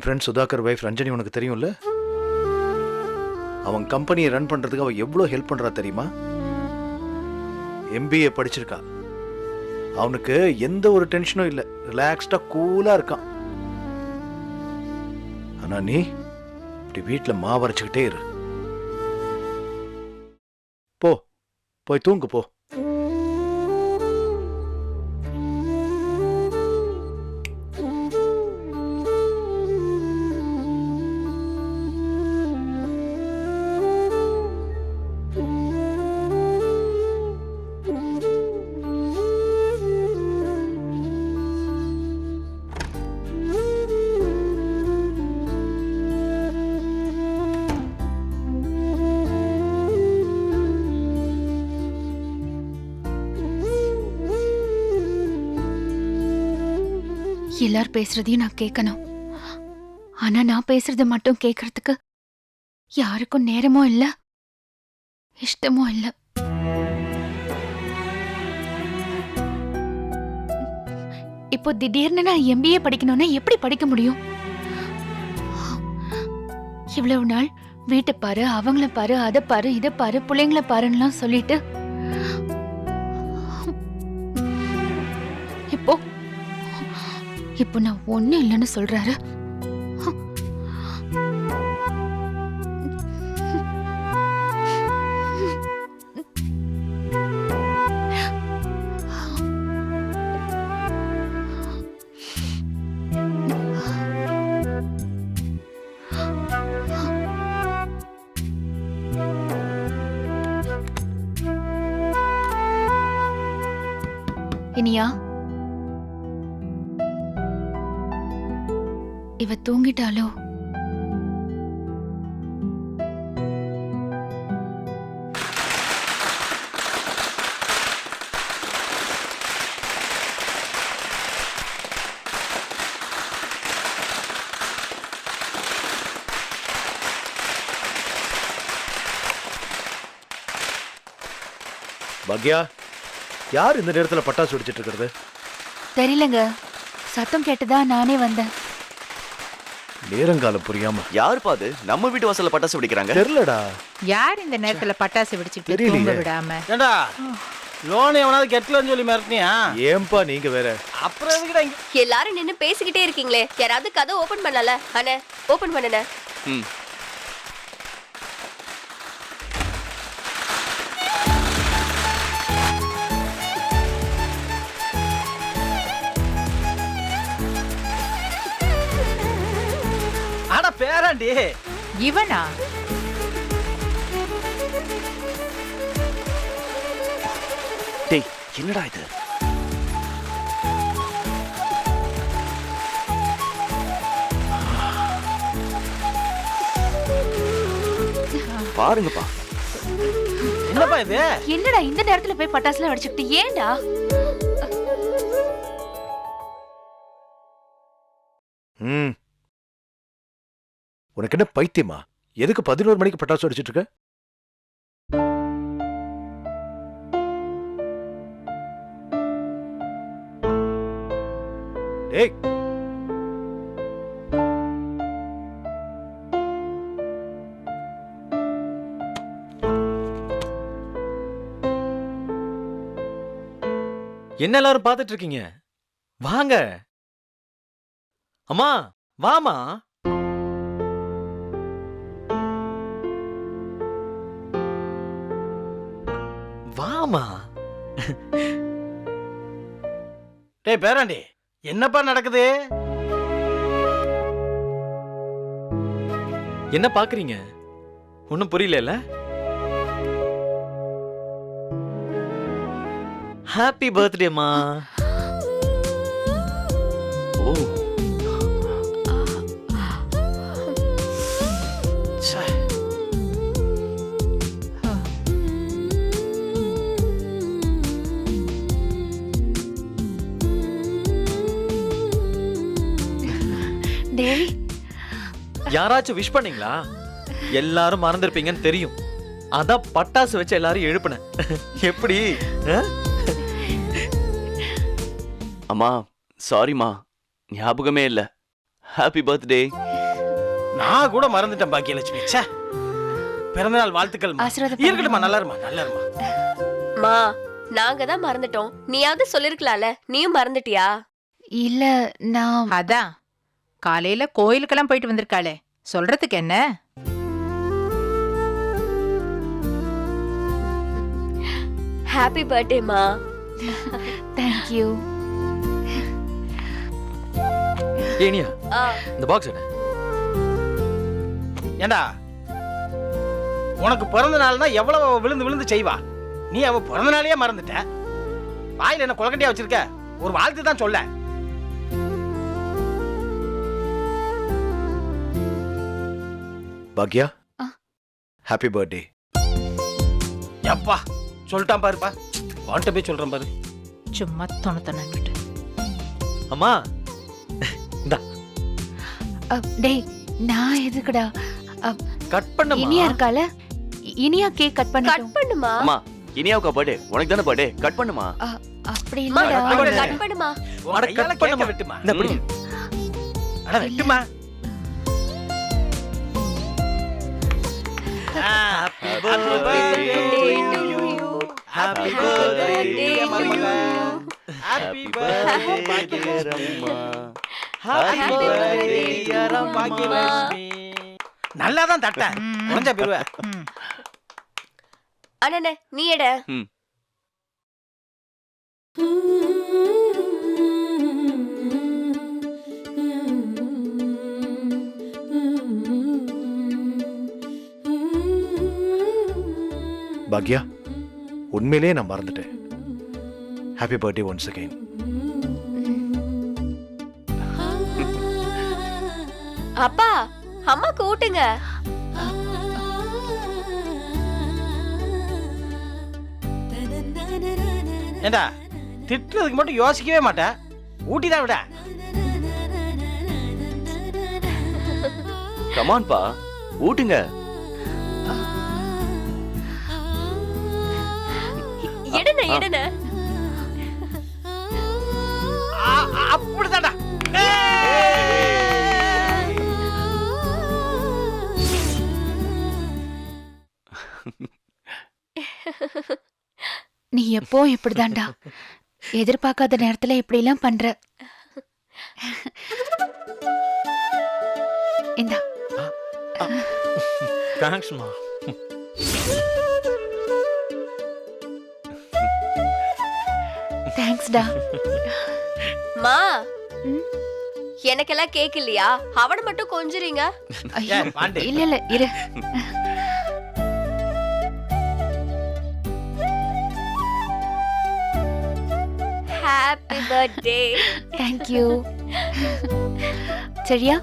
என் friend Sudhakar wife Ranjani உனக்கு தெரியும்ல? அவன் கம்பெனியை ரன் பண்றதுக்கு அவன் எவ்வளோ ஹெல்ப் பண்றா தெரியுமா? எம்பிஏ படிச்சிருக்கா. அவனுக்கு எந்த ஒரு டென்ஷனும் இல்லை. ரிலாக்ஸ்டாக கூலா இருக்கான். ஆனால் நீ இப்படி வீட்டில் மாவரைச்சிக்கிட்டே இரு. போ. போய் தூங்கு போ. எல்லார் பேசுறதையும் நான் கேட்கணும் ஆனா நான் பேசுறத மட்டும் கேட்கறதுக்கு யாருக்கும் நேரமும் இல்ல. இஷ்டமும் இல்ல. இப்போ திடீர்னு நான் எம்பிஏ படிக்கணும்னா எப்படி படிக்க முடியும்? இவ்வளவு நாள் வீட்டை பாரு அவங்கள பாரு அதை பாரு இதை பாரு பிள்ளைங்கள பாருன்னுலாம் சொல்லிட்டு இப்போ நான் ஒண்ணு இல்லைன்னு சொல்றாரு. இனியா? இவ தூங்கிட்டாளோ? பாக்யா யார் இந்த நேரத்துல பட்டாசு வெடிச்சிட்டு இருக்கிறது? தெரியலங்க. சத்தம் கேட்டுதா நானே வந்தேன். நேரங்காலம் புரியாம. யாருப்பா அது? நம்ம வீட்டு வாசல்ல பட்டாசு வெடிக்கிறாங்க. தெரியலடா யார் இந்த நேரத்துல பட்டாசு வெடிச்சிட்டு. தூங்க விடாம? ஏண்டா லோன் எவனாவது கெட்டலன்னு சொல்லி மிரட்டினியா? ஏன்பா நீங்க வேற? அப்புறம் எதுக்குடா எல்லாரும் நின்னு பேசிக்கிட்டே இருக்கீங்களே. யாராவது கதை ஓபன் பண்ணல அண்ணே ஓபன் பண்ணுன ம். பேராண்டி இவனா? டேய் என்னடா இது? பாருங்கப்பா. என்னப்பா இது? என்னடா இந்த நேரத்துல போய் பட்டாசுலாம் வெடிச்சுக்கிட்டு ஏன்டா? என்ன பைத்தியமா? எதுக்கு பதினோரு மணிக்கு பட்டாசு அடிச்சிட்டு இருக்க? என்ன எல்லாரும் பார்த்துட்டு இருக்கீங்க? வாங்க. அம்மா வாமா வாமா டேய் பேராண்டி என்னப்பா நடக்குது? என்ன பாக்குறீங்க? ஒன்னும் புரியல ஹாப்பி பர்த்டேமா ஓ. யாராச்சும் விஷ் பண்ணீங்களா? எல்லாரும் மறந்துருப்பீங்கன்னு தெரியும். அதான் பட்டாசு வச்சு எல்லாரும் எழுப்புனேன். எப்படி? அம்மா சாரிம்மா ஞாபகமே இல்ல. ஹாப்பி பர்த்டே நான் கூட மறந்துட்டேன் பாக்கியலட்சுமி. ச்சே. பிறந்தநாள் வாழ்த்துக்கள் ஆசீர்வாதம் இருக்கட்டுமா நல்லா இருமா நல்லா இருமா மா நாங்க தான் மறந்துட்டோம். நீயாவது சொல்லிருக்கலாம்ல. நீயும் மறந்துட்டியா? இல்ல நான் அதான். காலையில கோயிலுக்கெல்லாம் போயிட்டு வந்திருக்காளே. சொல்றதுக்கு என்ன? ஹாப்பி பர்த்டே மா தேங்க்யூ ஏனியா ஆ, இந்த பாக்ஸ் என்ன ஏண்டா? உனக்கு பிறந்த நாள்னா எவ்வளவு அவ விழுந்து விழுந்து செய்வா? நீ அவ பிறந்த நாளையே மறந்துட்ட. வாயில என்ன குளக்கட்டியா வச்சிருக்க? ஒரு வாழ்த்து தான் சொல்ல. பாக்யா. ஹாப்பி பர்த்டே எப்பா சொல்லிட்டான் பாருப்பா. உன்கிட்ட போய் சொல்றேன் பாரு. சும்மா தொண தொண்ணு அம்மா. அ, டேய் நான் எதுக்குடா? கட் பண்ண இனியா இருக்கால? இனியா கேக் கட் கட் பண்ணட்டும் பண்ணுமா? அம்மா இனியாவுக்கா பர்த்டே உனக்கு தானே பர்த்டே கட் பண்ணுமா? அப்படி இல்லடா. பண்ணு. கட் பண்ணுமா? அட, கையால cut பண்ண கேக்க மா- வெட்டுமா? இந்த பிடி ம். அட வெட்டுமா? Birthday, யாரம் அம்மா. பாக்கியலட்சுமி. நல்லா தான் தட்ட. உடஞ்சா போயிருவ அண்ணே நீ எட. பாக்யா உண்மையிலேயே நான் மறந்துட்டேன். ஹாப்பி பர்த்டே ஒன்ஸ் அகைன் அப்பா அம்மாக்கு ஊட்டுங்க ஏண்டா திட்டுறதுக்கு மட்டும் யோசிக்கவே மாட்டேன் ஊட்டி தான் விட கமான்பா ஊட்டுங்க. எடுன எடுன. அப்படிதான்டா. நீ எப்போ இப்படிதான்டா. எதிர்பார்க்காத நேரத்துல இப்படி எல்லாம் பண்ற. இந்தா. தேங்க்ஸ்மா தேங்க்ஸ்டா மா? எனக்கெல்லாம் கேக் இல்லையா? அவனை மட்டும் கொஞ்சுறீங்க? இல்ல இல்ல இரு. ஹாப்பி பர்த்டே தேங்க்யூ சரியா?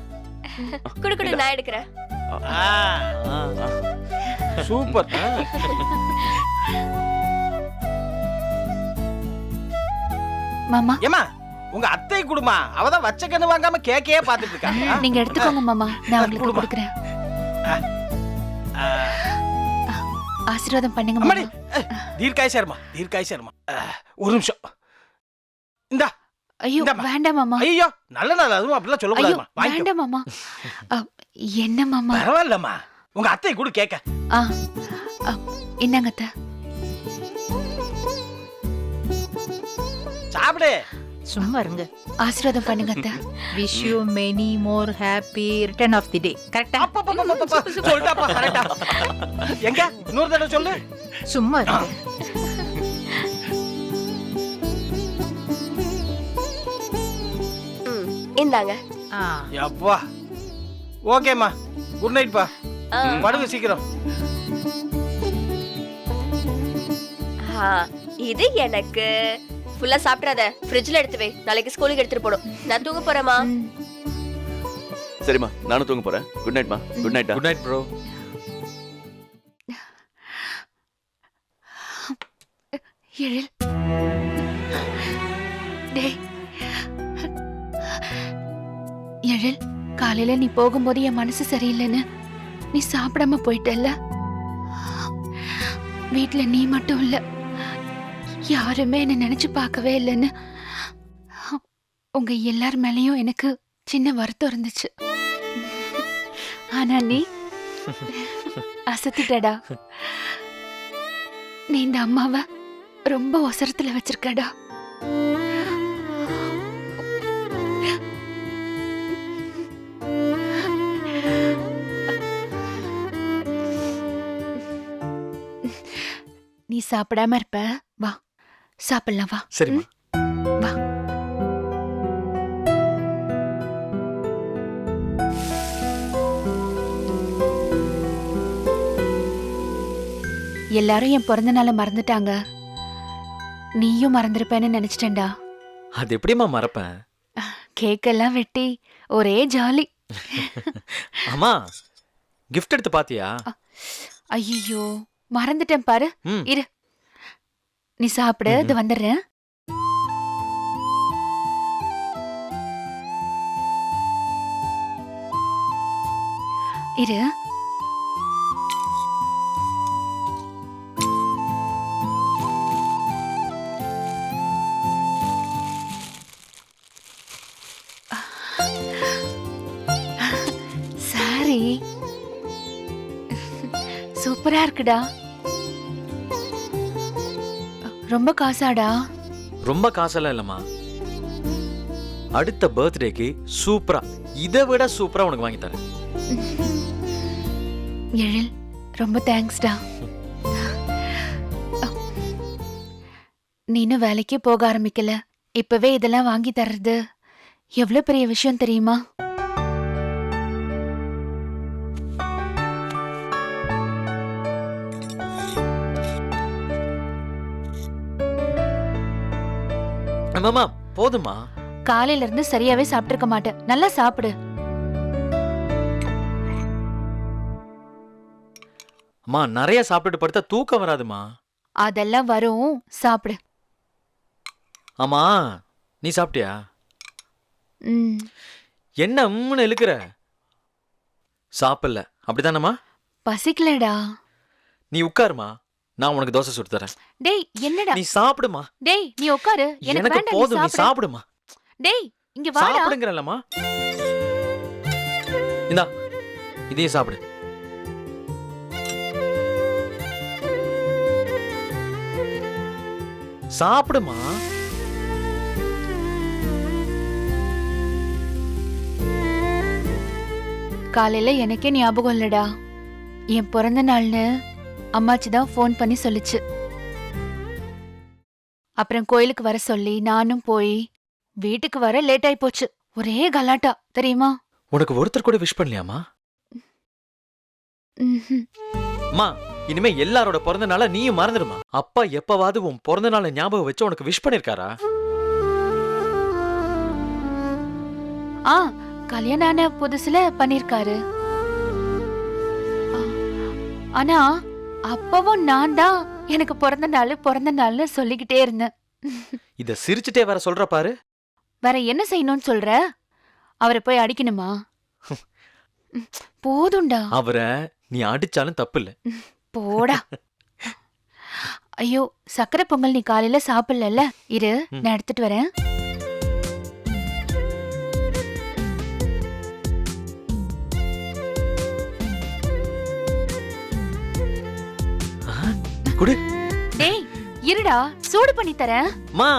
குடு குடு நான் எடுக்கிறேன். சூப்பர் மாமா. ஏமா உங்க அத்தை குடுமா. அவதான் வச்ச கண்ணு வாங்காம கேக்கையே பாத்துட்டு இருக்காங்க நீங்க எடுத்துக்கோங்க மாமா. நான் உங்களுக்கு. கொடுக்குறேன். ஆசீர்வாதம் பண்ணுங்க மாமா. தீர்க்காய் சர்மா தீர்க்காய் சர்மா. ஒரு நிமிஷம். இந்தா. ஐயோ. வேண்டாம் மாமா. ஐயோ நல்ல நாள். அதுவும் அப்படிலாம் சொல்லக்கூடாதுமா வாங்கிக்கோ. வேண்டாம் மாமா. என்ன மாமா? பரவாயில்லம்மா. உங்க அத்தை கூட கேட்க ஆ இந்தாங்க அத்தை. சாப்பிடு. சும்மா இருங்க. ஆசீர்வாதம் பண்ணுங்க அத்தை. Wish you many more happy return of the day கரெக்டா அப்பப்பப்பப்பப்ப, சொல்லிட்டாப்பா கரெக்டா எங்க? இன்னொரு தடவை சொல்லு. சும்மா இருங்க. இந்தாங்க. ஆ. அப்பா ஓகேம்மா. குட் நைட் பா. படுங்க சீக்கிரம். இது எனக்கு ஃபுல்லா சாப்பிடாத ஃப்ரிட்ஜ்ல எடுத்து வை நாளைக்கு ஸ்கூலுக்கு எடுத்துட்டு போடும் நான் தூங்க போறேமா ம், சரிம்மா நானும் தூங்க போறேன். குட் நைட்மா குட் நைட்டா குட் நைட் ப்ரோ எழில். டேய். எழில் காலையில நீ போகும்போது என் மனசு சரியில்லைன்னு நீ சாப்பிடாம போயிட்டல்ல? வீட்ல நீ மட்டும் இல்ல. யாருமே என்னை நினைச்சு பார்க்கவே இல்லைன்னு. உங்க எல்லார் மேலேயும் எனக்கு சின்ன வருத்தம் இருந்துச்சு. ஆனா நீ அசத்திட்டடா. நீ இந்த அம்மாவை ரொம்ப ஒசரத்துல வச்சிருக்கடா. நீ சாப்பிடாம இருப்ப. வா. சாப்பிடலாம் வா. சரிம்மா. வா. எல்லாரும் என் பிறந்த நாளை மறந்துட்டாங்க. நீயும் மறந்துருப்பேன்னு நினைச்சிட்டேன்டா. அது எப்படிம்மா மறப்பேன்? கேக்கெல்லாம் வெட்டி ஒரே ஜாலி. அம்மா gift எடுத்து பாத்தியா? ஐயோ மறந்துட்டேன் பாரு. ம். இரு. நீ சாப்பிடு இது. வந்துடுறேன். இரு. சாரி. சூப்பரா இருக்குடா. ரொம்ப காசாடா? ரொம்ப காசெல்லாம் இல்லம்மா. அடுத்த பர்த்டேக்கு சூப்பரா இதை விட சூப்பரா உனக்கு வாங்கி தரேன். எழில் ரொம்ப தேங்க்ஸ்டா. நீ இன்னும் வேலைக்கே போக ஆரம்பிக்கல. இப்பவே இதெல்லாம் வாங்கி தர்றது. எவ்வளவு பெரிய விஷயம் தெரியுமா? அம்மாமா போதுமா? காலையில இருந்து சரியாவே சாப்பிட்டிருக்க மாட்டேன். நல்லா சாப்பிடு. அம்மா நிறைய சாப்பிட்டுட்டு படுத்தா தூக்கம் வராதுமா? அதெல்லாம் வரும். சாப்பிடு. ஆமா நீ சாப்பிட்டியா? ம். என்ன உம்முன்னு இழுக்கிற? சாப்பிடல. அப்படிதானம்மா பசிக்கலடா. நீ உட்காருமா? நான் உனக்கு தோசை சுட்டு தரேன். டேய் என்னடா? நீ சாப்பிடுமா? டேய் நீ உட்காரு எனக்கு வேண்டாம் போதும் நீ நீ சாப்பிடு. சாப்பிடுமா? டேய் இங்க வாடா. சாப்பிடுங்கிறல்லம்மா இந்தா இதையும் சாப்பிடு. சாப்பிடுமா? காலையில எனக்கே ஞாபகம் இல்லடா. என் பிறந்த நாள்னு அம்மாச்சி தான் ஃபோன் பண்ணி சொல்லுச்சு. அப்புறம் கோயிலுக்கு வர சொல்லி நானும் போய் வீட்டுக்கு வர லேட் ஆயி போச்சு. ஒரே கலாட்டா தெரியுமா? உனக்கு ஒருத்தர் கூட விஷ் பண்ணலையாமா. அம்மா இனிமே எல்லாரோட பிறந்த நாள நீயும் மறந்துடுமா? அப்பா எப்பவாவது உன் பிறந்த நாளை ஞாபகம் வச்சு உனக்கு விஷ் பண்ணிருக்காரா? ஆ கல்யாணம் ஆன புதுசுல பண்ணிருக்காரு. ஆனா அப்பவும் நான் தான் எனக்கு பிறந்த நாள் பிறந்த நாள்னு சொல்லிக்கிட்டே இருந்தேன். இத சிரிச்சுட்டே வேற சொல்ற பாரு. வேற என்ன செய்யணும்னு சொல்ற? அவரை போய் அடிக்கணுமா? போதும்டா. அவரை நீ அடிச்சாலும் தப்பு இல்ல போடா. ஐயோ சக்கரை பொங்கல் நீ காலையில சாப்பிடல இரு. நான் எடுத்துட்டு வரேன். குடு. டேய் இருடா சூடு பண்ணி தரேன். அம்மா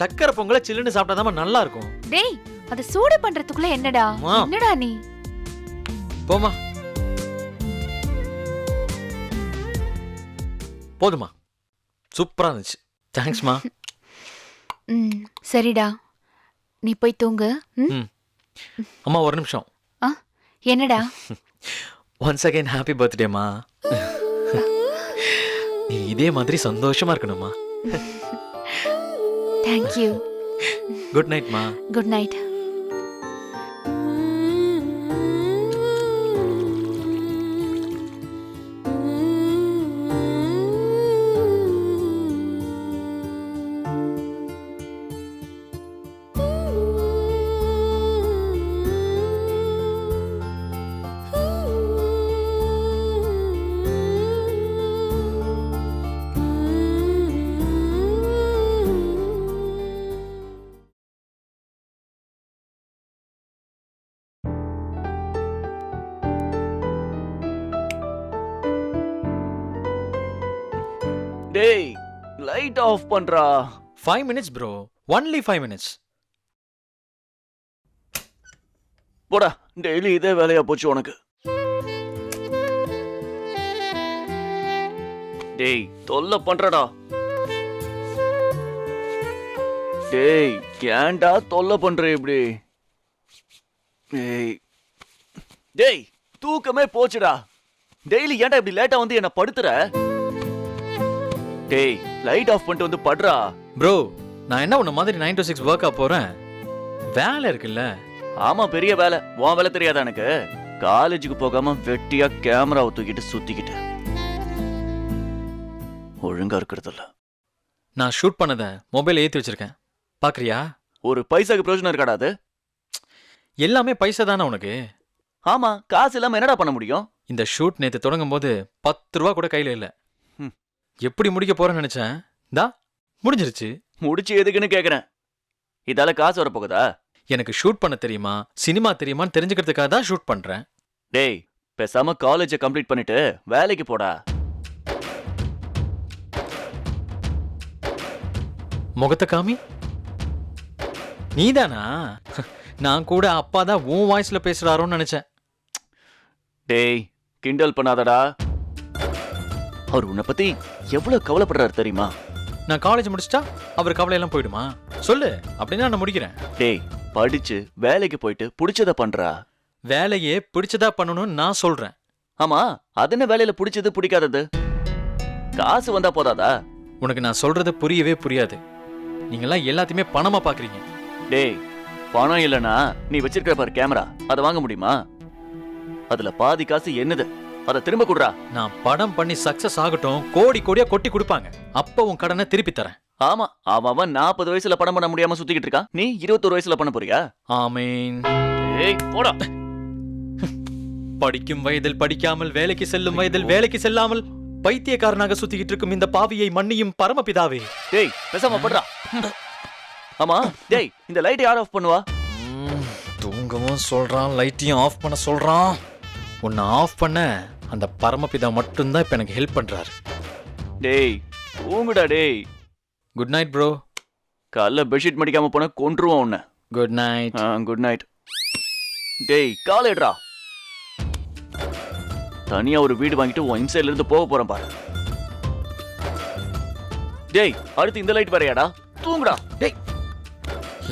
சக்கரை பொங்கலை சில்லுன்னு சாப்பிட்டாதான் நல்லா இருக்கும் டேய் அத சூடு பண்றதுக்குள்ள என்னடா. என்னடா நீ? போமா போதுமா சூப்பரா இருந்துச்சு. தேங்க்ஸ்மா ம். சரிடா. நீ போய் தூங்கு. ம்? ம். அம்மா ஒரு நிமிஷம். என்னடா? ஒன்ஸ் அகைன் ஹாப்பி பர்த்டேமா நீ இதே மாதிரி சந்தோஷமா இருக்கணுமா தேங்க்யூ குட் நைட்மா குட் நைட் டேய் லைட் ஆஃப் பண்றா. Five minutes bro only five minutes போடா டெய்லி இதே வேலையா போச்சு உனக்கு. டேய் தொல்லை பண்றடா. டேய் ஏன்டா தொல்லை பண்ற இப்படி? டேய். டேய் தூக்கமே போச்சுடா. டெய்லி ஏன்டா இப்படி லேட்டா வந்து என்ன படுத்துற? டேய் லைட் ஆஃப் பண்ணிட்டு வந்து படுறா. ப்ரோ நான் என்ன உன்ன மாதிரி நைன் to சிக்ஸ் ஒர்க்கா போறேன்? வேலை இருக்குல்ல. ஆமா பெரிய வேலை. உன் வேலை தெரியாதா எனக்கு? காலேஜுக்கு போகாம வெட்டியா கேமராவை தூக்கிட்டு சுத்திக்கிட்டு ஒழுங்கா இருக்கிறதில்ல. நான் ஷூட் பண்ணதை மொபைல் ஏத்தி வச்சிருக்கேன். பாக்குறியா? ஒரு பைசாக்கு பிரயோஜனம் இருக்காடா அது? எல்லாமே பைசா தானே உனக்கு? ஆமா காசு இல்லாம என்னடா பண்ண முடியும்? இந்த ஷூட் நேத்து தொடங்கும் போது பத்து ரூபா கூட கையில இல்ல. எப்படி முடிக்க போறேன்னு நினைச்சேன். தா முடிஞ்சிருச்சு. முடிச்சு எதுக்குன்னு கேக்குறேன். இதால காசு வரப்போகுதா? எனக்கு ஷூட் பண்ண தெரியுமா? சினிமா தெரியுமான்னு தெரிஞ்சுக்கிறதுக்காக தான் ஷூட் பண்றேன். டேய் பேசாம காலேஜை கம்ப்ளீட் பண்ணிட்டு வேலைக்கு போடா. முகத்தை காமி. நீதானா? நான் கூட அப்பா தான் உன் வாய்ஸ்ல பேசுறாரோன்னு நினைச்சேன். டேய் கிண்டல் பண்ணாதடா. அவர் உன்னை பத்தி எவ்வளவு கவலைப்படுறாரு தெரியுமா? நான் காலேஜ் முடிச்சிட்டா அவர் கவலையெல்லாம் போயிடுமா? சொல்லு அப்படின்னா நான் முடிக்கிறேன். டேய் படிச்சு வேலைக்கு போயிட்டு பிடிச்சத பண்றா? வேலையே பிடிச்சதா பண்ணணும்னு நான் சொல்றேன். ஆமா அது என்ன வேலையில பிடிச்சது பிடிக்காதது? காசு வந்தா போதாதா? உனக்கு நான் சொல்றது புரியவே புரியாது. நீங்கெல்லாம் எல்லாத்தையுமே பணமா பாக்குறீங்க. டேய் பணம் இல்லனா நீ வச்சிருக்கிற பாரு கேமரா. அதை வாங்க முடியுமா? அதுல பாதி காசு என்னது? அதை திரும்ப குடுறா. நான் படம் பண்ணி சக்சஸ் ஆகட்டும் கோடி கோடியா கொட்டி கொடுப்பாங்க. அப்ப உன் கடனை திருப்பி தரேன். ஆமா அவன் நாற்பது வயசுல படம் பண்ண முடியாம சுத்திக்கிட்டு இருக்கான். நீ இருபத்தொரு வயசுல பண்ண போறியா? ஆமீன். ஏய் போடா. படிக்கும் வயதில் படிக்காமல் வேலைக்கு செல்லும் வயதில் வேலைக்கு செல்லாமல் பைத்தியக்காரனாக சுத்திக்கிட்டு இருக்கும் இந்த பாவியை மன்னியும் பரமபிதாவே. டேய் பேசாம படுறா. ஆமா டேய் இந்த லைட் யார் ஆஃப் பண்ணுவா? தூங்கவும் சொல்றான் லைட்டையும் ஆஃப் பண்ண சொல்றான். உன்னை ஆஃப் பண்ண அந்த பரமபிதா மட்டும்தான் இப்ப எனக்கு ஹெல்ப் பண்றாரு. டேய் தூங்குடா டேய். குட் நைட் ப்ரோ காலைல பெட்ஷீட் மடிக்காம போன கொன்றுவான் உன்னை. குட் நைட் குட் நைட் டேய் காலேட்ரா தனியா ஒரு வீடு வாங்கிட்டு உன் இன்சைட்ல இருந்து போக போறேன் பாரு. டேய் அடுத்து இந்த லைட் வரையாடா. தூங்குடா. டேய்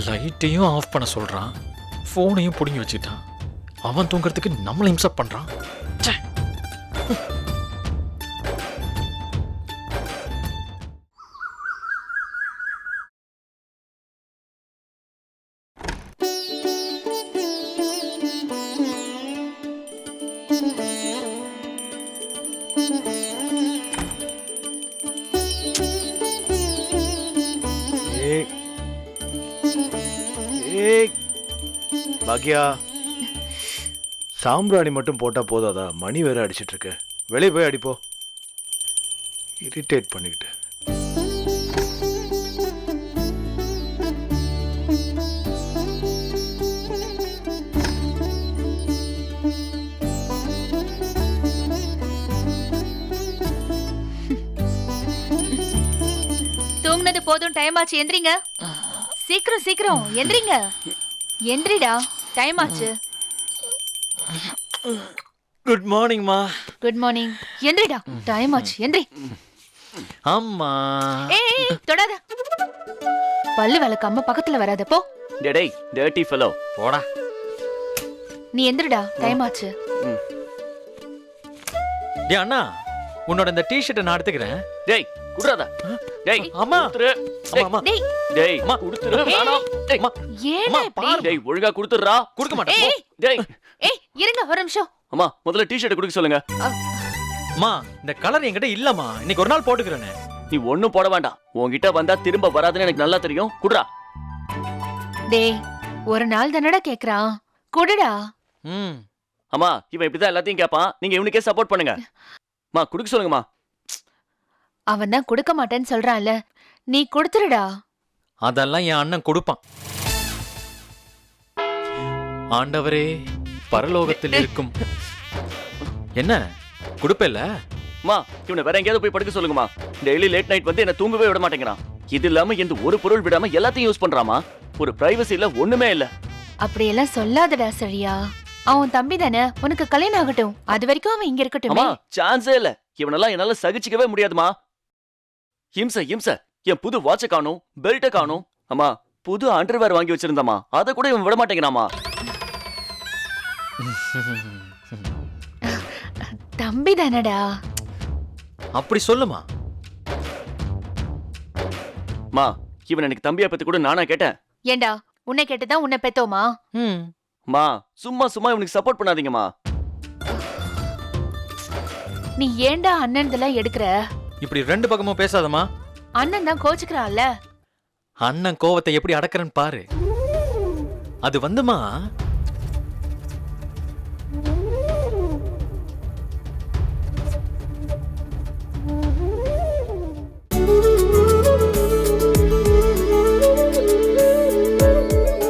லைட்டையும் ஆஃப் பண்ண சொல்றான். ஃபோனையும் பிடுங்கி வச்சுக்கிட்டான் அவன் தூங்குறதுக்கு நம்மளை இம்சப் பண்றான். பாக்கியா சாம்பிராணி மட்டும் போட்டா போதாதா மணி வேற அடிச்சிட்டு இருக்கு வெளியே போய் அடிப்போ. இரிட்டேட் பண்ணிக்கிட்டு. தூங்குனது போதும் டைம் ஆச்சு. எந்திரிங்க. சீக்கிரம் சீக்கிரம். எந்திரிங்க. எந்திரிடா. டைம் ஆச்சு. குட் மார்னிங்மா குட் மார்னிங் எந்திரிடா. டைம் ஆச்சு. எந்திரி. அம்மா. ஏய் தொடாத. பல்லு விளக்காம பக்கத்துல வராத போ. டேய், டேய் டேர்ட்டி ஃபெலோ போடா. நீ எந்திரிடா. டைம் ஆச்சு. டே அண்ணா. உன்னோட இந்த டிஷர்ட்டை நான் எடுத்துக்கிறேன். டேய் குடுறாதா. டேய் அம்மா. அம்மா டேய் டேய். அம்மா. குடுத்துரு. ஏய். வேணாம் டேய். அம்மா. ஏடா அம்மா, இப்படி? பாரு. டேய் ஒழுங்கா குடுத்துறா கொடுக்க மாட்டேன். ஏய் டேய். ஏய் இருங்க ஒரு நிமிஷம். அம்மா முதல்ல டி-ஷர்ட் கொடுக்க சொல்லுங்க. அம்மா இந்த கலர் என்கிட்ட இல்லம்மா. இன்னைக்கு ஒரு நாள் போட்டுக்கிறேனே. நீ ஒண்ணும் போட வேண்டாம். உன்கிட்ட வந்தா திரும்ப வராதுன்னு எனக்கு நல்லா தெரியும். குடுறா. டேய் ஒரு நாள் தானடா கேக்குறான். குடுடா. ம். அம்மா இவன் இப்படிதான் எல்லாத்தையும் கேட்பான் நீங்க இவனுக்கே சப்போர்ட் பண்ணுங்க. அம்மா குடுக்க சொல்லுங்கம்மா. அவன் தான் கொடுக்க மாட்டேன்னு சொல்றான்ல. நீ கொடுத்துருடா. அதெல்லாம் என் அண்ணன் கொடுப்பான். ஆண்டவரே பரலோகத்தில் இருக்கும். என்ன? கொடுப்பேல்ல? மா இவனை வேற எங்கேயாவது போய் படுக்க சொல்லுங்கம்மா. டெய்லி லேட் நைட் வந்து என்ன தூங்கவே விட மாட்டேங்கிறான். இது இல்லாம எந்த ஒரு பொருள் விடாம எல்லாத்தையும் யூஸ் பண்றாமா ஒரு பிரைவசி இல்ல ஒண்ணுமே இல்ல. அப்படியெல்லாம் சொல்லாதடா சரியா. அவன் தம்பி தானே உனக்கு கல்யாணம் ஆகட்டும். அது வரைக்கும் அவன் இங்க இருக்கட்டும். சான்ஸே இல்ல. இவனெல்லாம் என்னால சகிச்சுக்கவே முடியாதுமா இம்ச இம்ச என் புது வாட்ச காணும் பெல்ட்ட காணும். அம்மா புது அண்டர்வேர் வாங்கி வச்சிருந்தம்மா. அதை கூட இவன் விட மாட்டேங்கிறாமா தம்பி தானடா. அப்படி சொல்லுமா. மா இவன் எனக்கு தம்பியா பத்தி கூட நானா கேட்டேன். ஏண்டா உன்னை கேட்டுதான் உன்னை பெத்தோமா? ம். சும்மா சும்மா இவனுக்கு சப்போர்ட் பண்ணாதீங்கம்மா. நீ ஏண்டா அண்ணன் இதெல்லாம் எடுக்கிற? இப்படி ரெண்டு பக்கமும் பேசாதம்மா. அண்ணன் தான் கோச்சுக்கிறான்ல. அண்ணன் கோவத்தை எப்படி அடக்குறேன்னு பாரு. அது வந்துமா?